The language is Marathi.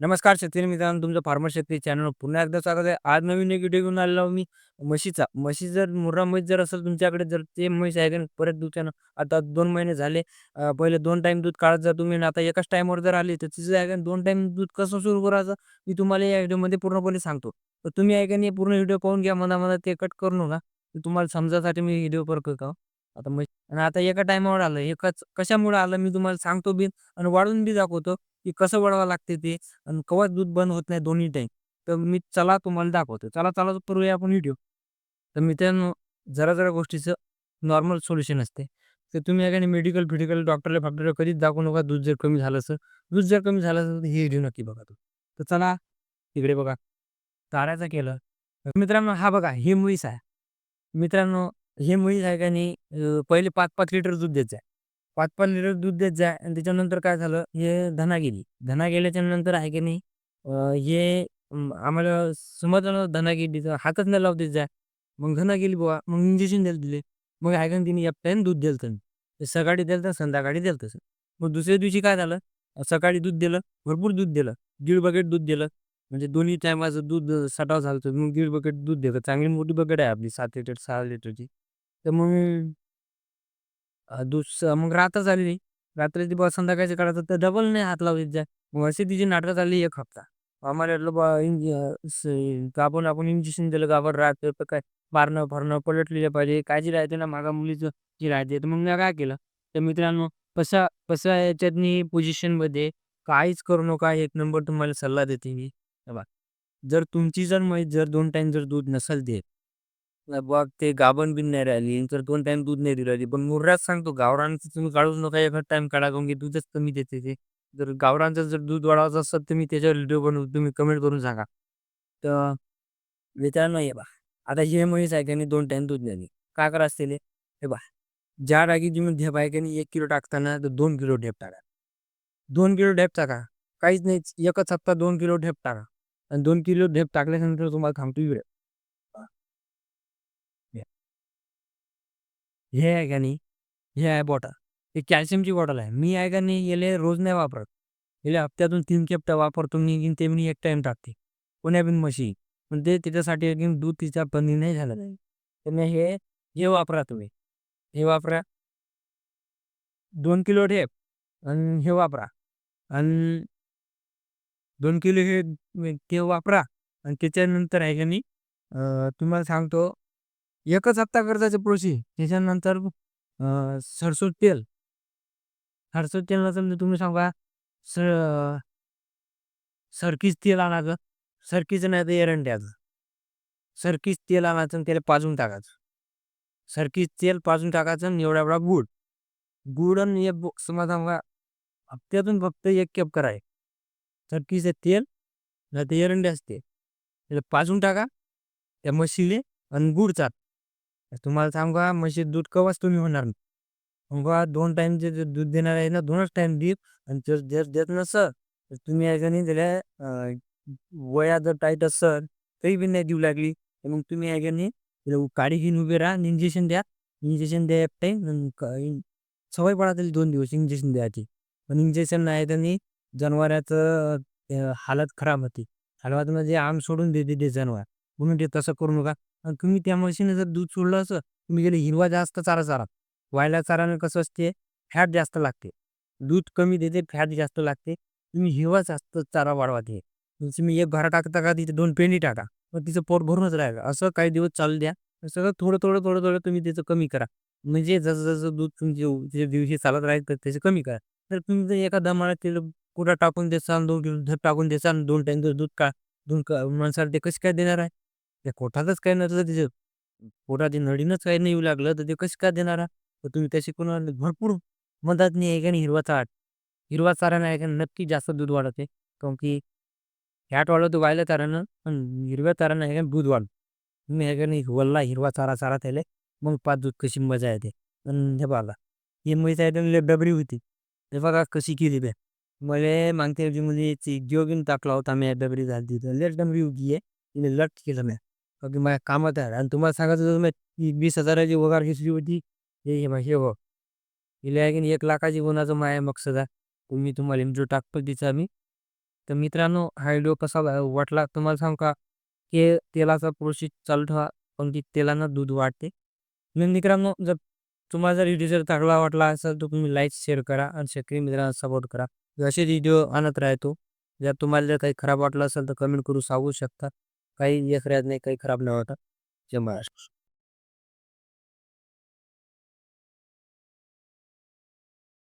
नमस्कार शेतकरी मित्रांनो, तुमचं फार्मर शेतकरी चॅनलवर पुन्हा एकदा स्वागत आहे. आज नवीन एक व्हिडिओ घेऊन आलेलो मी म्हशीचा. म्हशी जर मुर्रा म्हैस जर असेल तुमच्याकडे जर ते म्हैस आहे का परत दुसऱ्यानं आता दोन महिने झाले पहिले दोन टाईम दूध काढत जा तुम्ही आता एकाच टाईमवर जर आले तर तिचं आहे दोन टाईम दूध कसं सुरू करायचं मी तुम्हाला या व्हिडिओमध्ये पूर्णपणे सांगतो. तर तुम्ही आहे का पूर्ण व्हिडिओ पाहून घ्या. मधा-मधात ते कट करू नका. तुम्हाला समजायसाठी मी व्हिडिओ करतो. हो? आता म्हैस आणि आता एका टायमावर आलं. एकाच कशामुळे आलं मी तुम्हाला सांगतो बी आणि वाढवून बी दाखवतो, की कसं वळवावं लागते ते आणि केव्हाच दूध बंद होत नाही दोन्ही टाईम. तर मी चला तुम्हाला दाखवतो. चला, चला करूया आपण व्हिडिओ. तर मित्रांनो, जरा-जरा गोष्टीचं नॉर्मल सोल्युशन असते. तर तुम्ही आहे नाही मेडिकल-फिडिकल, डॉक्टरला फॉक्टरला कधीच दाखवू नका. दूध जर कमी झालं असं दूध जर कमी झालं असं तर हे व्हिडिओ नक्की बघा तू तर चला, इकडे बघा. तारायचं केलं. मित्रांनो, हा बघा हे म्हैस आहे. मित्रांनो, हे म्हैस आहे का नाही पहिले 5-5 लिटर दूध देत जाय. 5-5 लिटर दूध देत जाय आणि त्याच्यानंतर काय झालं, हे धना गेली. धना गेल्याच्यानंतर आहे की नाही हे आम्हाला समजलं धना गेली तर हातच नाही लावतेच जाय. मग धना गेली बुवा, मग इंजेक्शन द्यायला दिले. मग आहे का तिने एक दूध दिलं तर सकाळी दिलं तर संध्याकाळी दिलं तसं मग दुसऱ्या दिवशी काय झालं, सकाळी दूध दिलं, भरपूर दूध दिलं. दीड बकेट दूध दिलं. म्हणजे दोन्ही टायमाचं दूध अ, झालं तर मग दीड बकेट दूध दिलं. चांगली मोठी बकेट आहे आपली सात लिटर, सहा लिटरची. तर मग दुस मग रात्र झाली. रात्रीची बुवा संध्याकाळची काळात तर डबल नाही हात लावू देत मग अशी तिची नाटकं चालली एक हप्ता. आम्हाला वाटलं बा इंज स आपण इंजेक्शन दिलं गाभण राहतो तर काय मारणं-फारणं पलटलेलं पाहिजे. काळजी राहते ना मागा मुलीचं जी राहते. तर मग मी काय केलं, तर मित्रांनो कसा कसा याच्यातनी पोझिशनमध्ये काहीच करू नका. एक नंबर तुम्हाला सल्ला देते मी. हे जर तुमची जर म्हैस जर दोन टाईम जर दूध नसेल देत, तर ते गाभण बिन नाही राहिली, तर दोन टाईम दूध नाही देऊ राहिली. पण मुर्राच सांगतो गावरानचं तुम्ही काढूच नका. एखाद टाइम काढा काऊन की दूधच कमी देते ते. जर गावरानचं जर दूध वाढवायचं असेल तर मी त्याच्यावर व्हिडिओ बनवू. तुम्ही कमेंट करून सांगा. तर मित्रांनो हे पहा, आता हे म्हैस आहे की नाही 2 टाईम दूध देते. काय करायचं त्याले, हे पहा, ज्या जागी तुम्ही ढेप आहे की नाही 1 किलो टाकताना तर दोन किलो ढेप टाका. दोन किलो ढेप टाका. काहीच नाही. एकच हप्ता दोन किलो ढेप टाका. आणि दोन किलो ढेप टाकल्यानंतर तुम्हाला सांगतो इकडे पहा. हे. हे आहे का नाही, हे आहे बॉटल. हे कॅल्शियमची बॉटल आहे. मी आहे का नाही याला रोज नाही वापरत. याला हप्त्यातून तीन खेपटा वापरतो मी ते मी एक टाईम टाकते. कोण्या बिन म्हशी. पण ते त्याच्यासाठी दूध तिचा बंदी नाही झालं नाही तर हे हे वापरा तुम्ही. हे वापरा. दोन किलो ठेप आणि हे वापरा. आणि दोन किलो हे ते वापरा आणि त्याच्यानंतर आहे का नाही तुम्हाला सांगतो एकच हप्ता करायचं प्रोशी त्याच्यानंतर अ, सरसो तेल. सरसो तेल नसेल म्हणजे तुम्ही सांगा सर सरकीच तेल आणायचं. सरकीचं नाही तर एरंड्याचं. सरकीच तेल आणायचं आणि त्याला पाजून टाकायचं. सरकीच तेल पाजून टाकायचं आणि एवढा-एवढा गुड गुड आणि एक समजा सांगा हप्त्यातून फक्त 1 खेप करायचं. सरकीचं तेल नाहीतर एरंडे तेल. त्याला पाजून टाका. त्या म्हशीले आणि गुड चाट तुम्हाला सांगू का म्हशीत दूध केव्हाच तुम्ही होणार नाही. मग दोन टाईमचे जे दूध देणार आहे ना दोनच टाईम देईल आणि जर जर देत नसेल तर तुम्ही आहे का नाही त्याला वया जर टाईट असेल तरी बी नाही देऊ लागली, तर मग तुम्ही आहे का नाही त्याला काडी घेऊन उभे राहा आणि इंजेक्शन द्या. इंजेक्शन द्या एक टाईम आणि सवय पडा त्याला दोन दिवस इंजेक्शन द्यायची. पण इंजेक्शन नाही त्यानी जनावराचं हालत खराब होते. हालत म्हणजे आम सोडून देते ते जनावर. म्हणून ते तसं करू नका. आणि तुम्ही त्या म्हशीनं जर दूध सोडलं असं, तुम्ही त्याला हिरवा जास्त चारा चारा. वायला चारानं कसं असते, फॅट जास्त लागते. दूध कमी देते, फॅट जास्त लागते. तुम्ही हिरवा जास्त चारा वाढवा ते. तुम्ही एक घरा टाकता का तिथे दोन पेंडी टाका. मग तिचं पोट भरूनच राहील असं काही दिवस चालू द्या. सगळं थोडं-थोडं, थोडं-थोडं तुम्ही त्याचं कमी करा. म्हणजे जसं-जसं दूध तुमच्या दिवशी चालत राहील तर त्याचं कमी करा. तर तुम्ही जर एका दमाला त्याला कुठं टाकून देसान दोन किलो दूध टाकून देसान दोन टाईम जर दूध का दोन का माणसाला ते कसं काय देणार आहे? त्या कोठातच काही नसलं त्याच्या पोटाची नळीनच काही नाही येऊ लागलं तर ते कसं काय देणार आहे? तर तुम्ही त्याशी कोणाला भरपूर नाही आहे का नाही हिरवा चारा. हिरवा चारा नाही का नक्की जास्त दूध वाढवते काऊन की फॅट वाढवतो वायल्या चारानं पण हिरव्या चारानं आहे का दूध वाढ तुम्ही ह्या का नाही वल्ला हिरवा चारा चारा त्याले मग पाच दूध कशी मजा येते. आणि हे बघा हे म्हैस आहे तर लय डबरी होती. हे बघा कशी केली बे. मले मागच्या वर्षी ती जीव घेऊन टाकला होता मी डबरी झाली तर लय डबरी होती आहे. तिने लट केलं म्या. बाकी की माझ्या कामात आहे आणि तुम्हाला सांगायचं तर मी 20,000 ची पगार घेतली होती. हे हे हे हो हिला आहे की एक लाखाची होण्याचं माझा मकसद आहे. मी तुम्हाला इंट्रो टाकतो तिचा मी. तर मित्रांनो हा व्हिडिओ कसा वाटला तुम्हाला सांगू का, की तेलाचा प्रोसेस चालू ठेवा, पण ती तेलानं दूध वाढते. मग मित्रांनो जर तुम्हाला जर व्हिडिओ जर चांगला वाटला असेल तर तुम्ही लाईक, शेअर करा आणि शेतकरी मित्रांना सपोर्ट करा. असेच व्हिडिओ आणत राहतो. जर तुम्हाला जर काही खराब वाटलं असेल तर कमेंट करून सांगू शकता. काही नाही, काही खराब नाही वाटत. जय महाराष्ट्र.